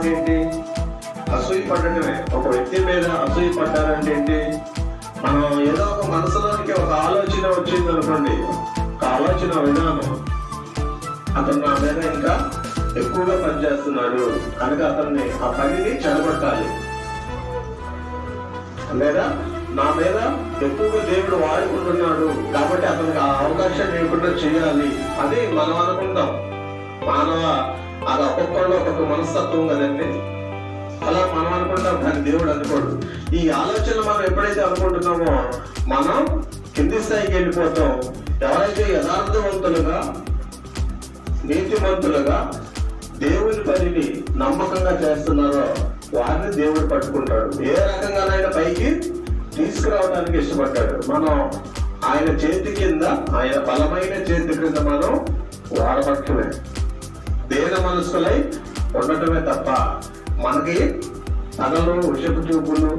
అంటే ఏంటి అసూయ పడటమే. ఒక వ్యక్తి మీద అసూయ పడ్డారంటే ఏంటి? మనం ఏదో ఒక మనసులోనికి ఒక ఆలోచన వచ్చింది అనుకోండి ఒక ఆలోచన విధానం అతను నా మీద ఇంకా ఎక్కువగా పనిచేస్తున్నాడు. కనుక అతన్ని ఆ పనిని చెడగొట్టాలి. లేదా నా మీద ఎక్కువగా దేవుడు వాడుకుంటున్నాడు కాబట్టి అతనికి ఆ అవకాశం లేకుండా చేయాలి. అది మనం అనుకుంటాం. మానవ అది ఒక్కొక్కళ్ళు ఒక్కొక్క మనస్తత్వం కదండి అలా మనం అనుకుంటాం కానీ దేవుడు అనుకోడు. ఈ ఆలోచన మనం ఎప్పుడైతే అనుకుంటున్నామో మనం కింది స్థాయికి వెళ్ళిపోతాం. ఎవరైతే యథార్థవంతులుగా నీతిమంతులుగా దేవుని పనిని నమ్మకంగా చేస్తున్నారో వారిని దేవుడు పట్టుకుంటాడు. ఏ రకంగానైనా పైకి తీసుకురావడానికి ఇష్టపడ్డాడు. మనం ఆయన చేతి కింద ఆయన బలమైన చేతి కింద మనం వాడబట్టమే మనసులై ఉండటమే తప్ప మనకి తనలు విషపు చూపులు